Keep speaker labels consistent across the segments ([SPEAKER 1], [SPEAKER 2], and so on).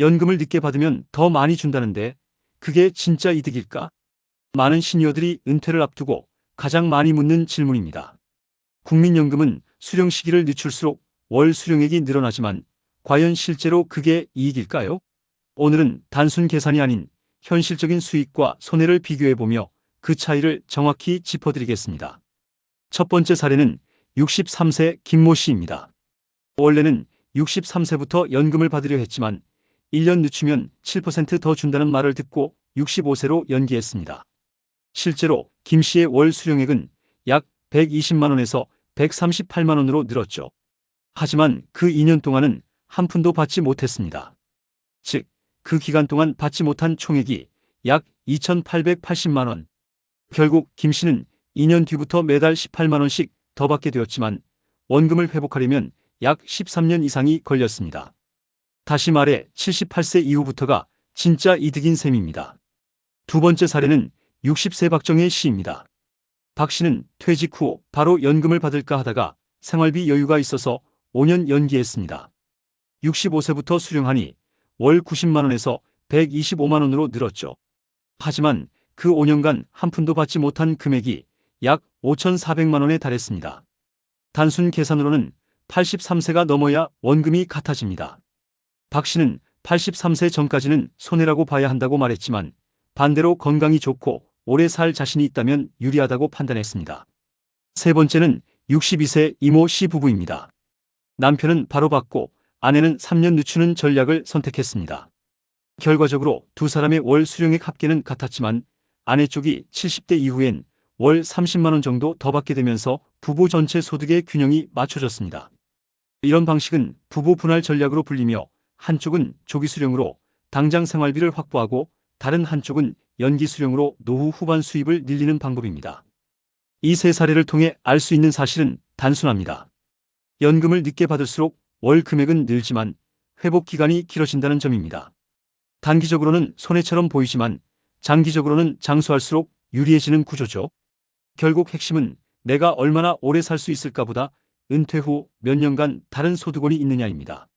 [SPEAKER 1] 연금을 늦게 받으면 더 많이 준다는데 그게 진짜 이득일까? 많은 시니어들이 은퇴를 앞두고 가장 많이 묻는 질문입니다. 국민연금은 수령 시기를 늦출수록 월 수령액이 늘어나지만 과연 실제로 그게 이익일까요? 오늘은 단순 계산이 아닌 현실적인 수익과 손해를 비교해보며 그 차이를 정확히 짚어드리겠습니다. 첫 번째 사례는 63세 김모 씨입니다. 원래는 63세부터 연금을 받으려 했지만 1년 늦추면 7%더 준다는 말을 듣고 65세로 연기했습니다. 실제로 김 씨의 월 수령액은 약 120만원에서 138만원으로 늘었죠. 하지만 그 2년 동안은 한 푼도 받지 못했습니다. 즉, 그 기간 동안 받지 못한 총액이 약 2,880만원. 결국 김 씨는 2년 뒤부터 매달 18만원씩 더 받게 되었지만 원금을 회복하려면 약 13년 이상이 걸렸습니다. 다시 말해 78세 이후부터가 진짜 이득인 셈입니다. 두 번째 사례는 60세 박정혜 씨입니다. 박 씨는 퇴직 후 바로 연금을 받을까 하다가 생활비 여유가 있어서 5년 연기했습니다. 65세부터 수령하니 월 90만원에서 125만원으로 늘었죠. 하지만 그 5년간 한 푼도 받지 못한 금액이 약 5,400만원에 달했습니다. 단순 계산으로는 83세가 넘어야 원금이 같아집니다. 박 씨는 83세 전까지는 손해라고 봐야 한다고 말했지만 반대로 건강이 좋고 오래 살 자신이 있다면 유리하다고 판단했습니다. 세 번째는 62세 이모 씨 부부입니다. 남편은 바로 받고 아내는 3년 늦추는 전략을 선택했습니다. 결과적으로 두 사람의 월 수령액 합계는 같았지만 아내 쪽이 70대 이후엔 월 30만원 정도 더 받게 되면서 부부 전체 소득의 균형이 맞춰졌습니다. 이런 방식은 부부 분할 전략으로 불리며 한쪽은 조기 수령으로 당장 생활비를 확보하고 다른 한쪽은 연기 수령으로 노후 후반 수입을 늘리는 방법입니다. 이 세 사례를 통해 알 수 있는 사실은 단순합니다. 연금을 늦게 받을수록 월 금액은 늘지만 회복 기간이 길어진다는 점입니다. 단기적으로는 손해처럼 보이지만 장기적으로는 장수할수록 유리해지는 구조죠. 결국 핵심은 내가 얼마나 오래 살 수 있을까 보다 은퇴 후 몇 년간 다른 소득원이 있느냐입니다.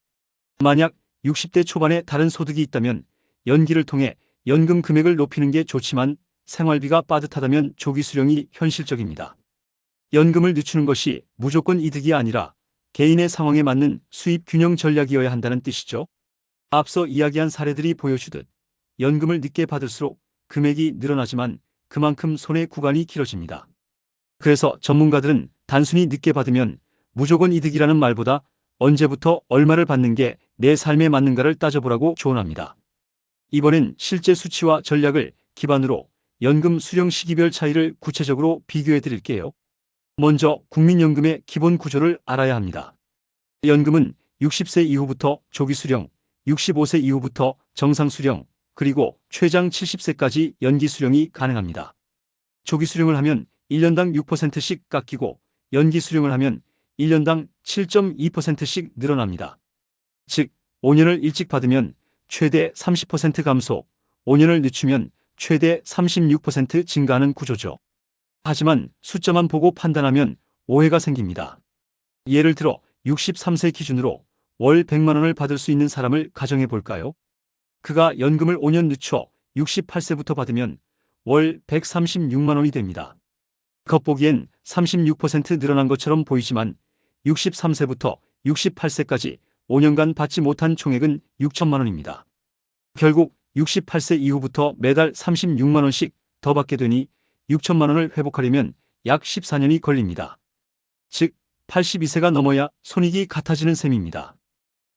[SPEAKER 1] 만약 60대 초반에 다른 소득이 있다면 연기를 통해 연금 금액을 높이는 게 좋지만 생활비가 빠듯하다면 조기 수령이 현실적입니다. 연금을 늦추는 것이 무조건 이득이 아니라 개인의 상황에 맞는 수입 균형 전략이어야 한다는 뜻이죠. 앞서 이야기한 사례들이 보여주듯 연금을 늦게 받을수록 금액이 늘어나지만 그만큼 손해 구간이 길어집니다. 그래서 전문가들은 단순히 늦게 받으면 무조건 이득이라는 말보다 언제부터 얼마를 받는 게 내 삶에 맞는가를 따져보라고 조언합니다. 이번엔 실제 수치와 전략을 기반으로 연금 수령 시기별 차이를 구체적으로 비교해 드릴게요. 먼저 국민연금의 기본 구조를 알아야 합니다. 연금은 60세 이후부터 조기 수령, 65세 이후부터 정상 수령, 그리고 최장 70세까지 연기 수령이 가능합니다. 조기 수령을 하면 1년당 6%씩 깎이고 연기 수령을 하면 1년당 7.2%씩 늘어납니다. 즉, 5년을 일찍 받으면 최대 30% 감소, 5년을 늦추면 최대 36% 증가하는 구조죠. 하지만 숫자만 보고 판단하면 오해가 생깁니다. 예를 들어 63세 기준으로 월 100만원을 받을 수 있는 사람을 가정해 볼까요? 그가 연금을 5년 늦춰 68세부터 받으면 월 136만원이 됩니다. 겉보기엔 36% 늘어난 것처럼 보이지만 63세부터 68세까지 5년간 받지 못한 총액은 6천만 원입니다. 결국 68세 이후부터 매달 36만 원씩 더 받게 되니 6천만 원을 회복하려면 약 14년이 걸립니다. 즉 82세가 넘어야 손익이 같아지는 셈입니다.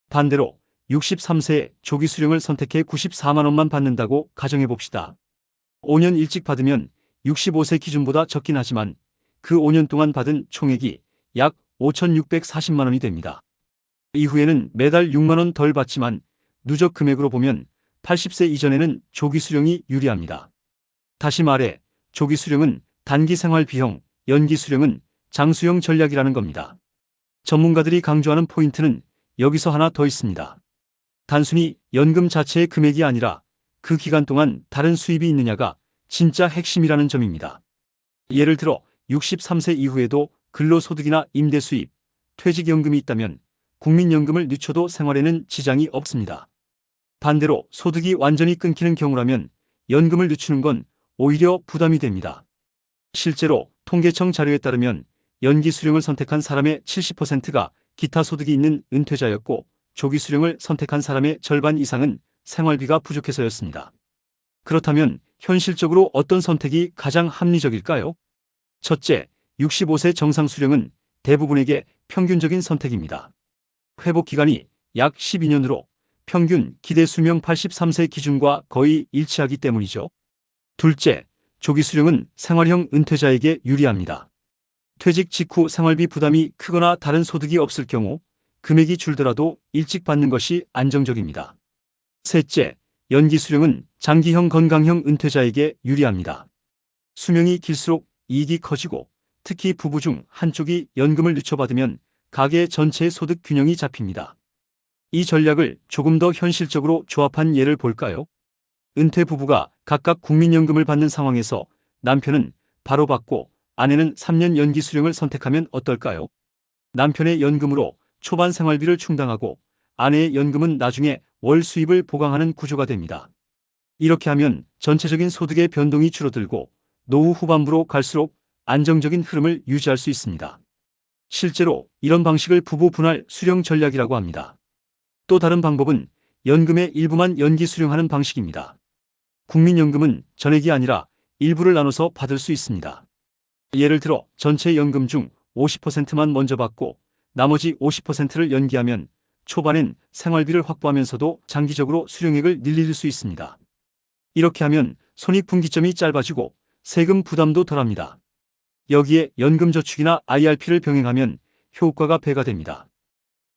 [SPEAKER 1] 반대로 63세에 조기 수령을 선택해 94만 원만 받는다고 가정해 봅시다. 5년 일찍 받으면 65세 기준보다 적긴 하지만 그 5년 동안 받은 총액이 약 5,640만 원이 됩니다. 이후에는 매달 6만 원 덜 받지만 누적 금액으로 보면 80세 이전에는 조기 수령이 유리합니다. 다시 말해 조기 수령은 단기 생활 비용, 연기 수령은 장수형 전략이라는 겁니다. 전문가들이 강조하는 포인트는 여기서 하나 더 있습니다. 단순히 연금 자체의 금액이 아니라 그 기간 동안 다른 수입이 있느냐가 진짜 핵심이라는 점입니다. 예를 들어 63세 이후에도 근로소득이나 임대수입, 퇴직연금이 있다면 국민연금을 늦춰도 생활에는 지장이 없습니다. 반대로 소득이 완전히 끊기는 경우라면 연금을 늦추는 건 오히려 부담이 됩니다. 실제로 통계청 자료에 따르면 연기 수령을 선택한 사람의 70%가 기타 소득이 있는 은퇴자였고 조기 수령을 선택한 사람의 절반 이상은 생활비가 부족해서였습니다. 그렇다면 현실적으로 어떤 선택이 가장 합리적일까요? 첫째, 65세 정상 수령은 대부분에게 평균적인 선택입니다. 회복 기간이 약 12년으로 평균 기대 수명 83세 기준과 거의 일치하기 때문이죠. 둘째, 조기 수령은 생활형 은퇴자에게 유리합니다. 퇴직 직후 생활비 부담이 크거나 다른 소득이 없을 경우 금액이 줄더라도 일찍 받는 것이 안정적입니다. 셋째, 연기 수령은 장기형 건강형 은퇴자에게 유리합니다. 수명이 길수록 이익이 커지고 특히 부부 중 한쪽이 연금을 늦춰받으면 가계 전체의 소득 균형이 잡힙니다. 이 전략을 조금 더 현실적으로 조합한 예를 볼까요? 은퇴 부부가 각각 국민연금을 받는 상황에서 남편은 바로 받고 아내는 3년 연기 수령을 선택하면 어떨까요? 남편의 연금으로 초반 생활비를 충당하고 아내의 연금은 나중에 월 수입을 보강하는 구조가 됩니다. 이렇게 하면 전체적인 소득의 변동이 줄어들고 노후 후반부로 갈수록 안정적인 흐름을 유지할 수 있습니다. 실제로 이런 방식을 부부 분할 수령 전략이라고 합니다. 또 다른 방법은 연금의 일부만 연기 수령하는 방식입니다. 국민연금은 전액이 아니라 일부를 나눠서 받을 수 있습니다. 예를 들어 전체 연금 중 50%만 먼저 받고 나머지 50%를 연기하면 초반엔 생활비를 확보하면서도 장기적으로 수령액을 늘릴 수 있습니다. 이렇게 하면 손익분기점이 짧아지고 세금 부담도 덜합니다. 여기에 연금저축이나 IRP를 병행하면 효과가 배가 됩니다.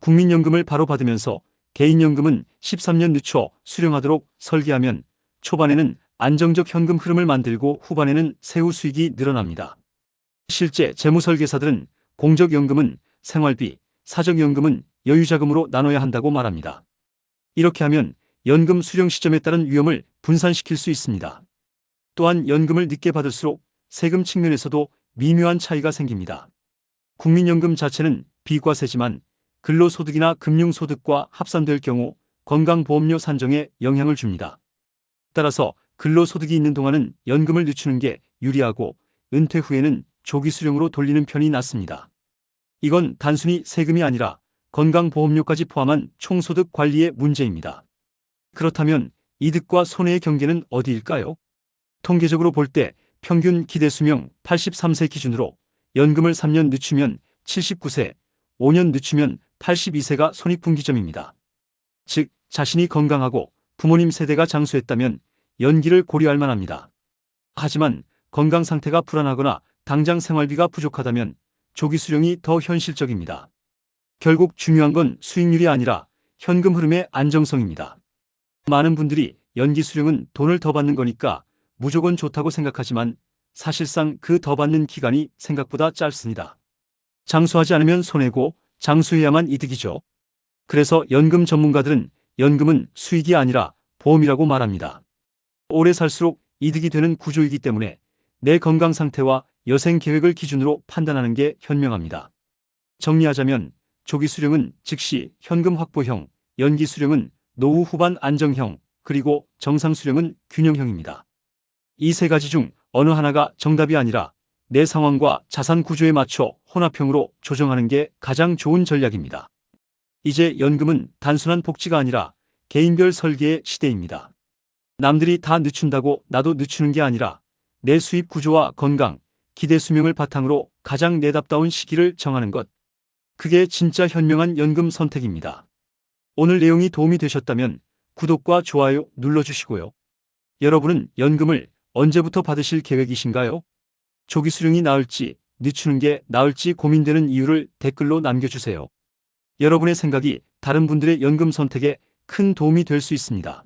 [SPEAKER 1] 국민연금을 바로 받으면서 개인연금은 13년 늦춰 수령하도록 설계하면 초반에는 안정적 현금 흐름을 만들고 후반에는 세후 수익이 늘어납니다. 실제 재무설계사들은 공적연금은 생활비, 사적연금은 여유자금으로 나눠야 한다고 말합니다. 이렇게 하면 연금 수령 시점에 따른 위험을 분산시킬 수 있습니다. 또한 연금을 늦게 받을수록 세금 측면에서도 미묘한 차이가 생깁니다. 국민연금 자체는 비과세지만 근로소득이나 금융소득과 합산될 경우 건강보험료 산정에 영향을 줍니다. 따라서 근로소득이 있는 동안은 연금을 늦추는 게 유리하고 은퇴 후에는 조기 수령으로 돌리는 편이 낫습니다. 이건 단순히 세금이 아니라 건강보험료까지 포함한 총소득 관리의 문제입니다. 그렇다면 이득과 손해의 경계는 어디일까요? 통계적으로 볼 때 평균 기대 수명 83세 기준으로 연금을 3년 늦추면 79세, 5년 늦추면 82세가 손익분기점입니다. 즉, 자신이 건강하고 부모님 세대가 장수했다면 연기를 고려할 만합니다. 하지만 건강 상태가 불안하거나 당장 생활비가 부족하다면 조기 수령이 더 현실적입니다. 결국 중요한 건 수익률이 아니라 현금 흐름의 안정성입니다. 많은 분들이 연기 수령은 돈을 더 받는 거니까 무조건 좋다고 생각하지만 사실상 그 더 받는 기간이 생각보다 짧습니다. 장수하지 않으면 손해고 장수해야만 이득이죠. 그래서 연금 전문가들은 연금은 수익이 아니라 보험이라고 말합니다. 오래 살수록 이득이 되는 구조이기 때문에 내 건강 상태와 여생 계획을 기준으로 판단하는 게 현명합니다. 정리하자면 조기 수령은 즉시 현금 확보형, 연기 수령은 노후 후반 안정형, 그리고 정상 수령은 균형형입니다. 이 세 가지 중 어느 하나가 정답이 아니라 내 상황과 자산 구조에 맞춰 혼합형으로 조정하는 게 가장 좋은 전략입니다. 이제 연금은 단순한 복지가 아니라 개인별 설계의 시대입니다. 남들이 다 늦춘다고 나도 늦추는 게 아니라 내 수입 구조와 건강, 기대 수명을 바탕으로 가장 내답다운 시기를 정하는 것. 그게 진짜 현명한 연금 선택입니다. 오늘 내용이 도움이 되셨다면 구독과 좋아요 눌러주시고요. 여러분은 연금을 언제부터 받으실 계획이신가요? 조기 수령이 나을지 늦추는 게 나을지 고민되는 이유를 댓글로 남겨주세요. 여러분의 생각이 다른 분들의 연금 선택에 큰 도움이 될 수 있습니다.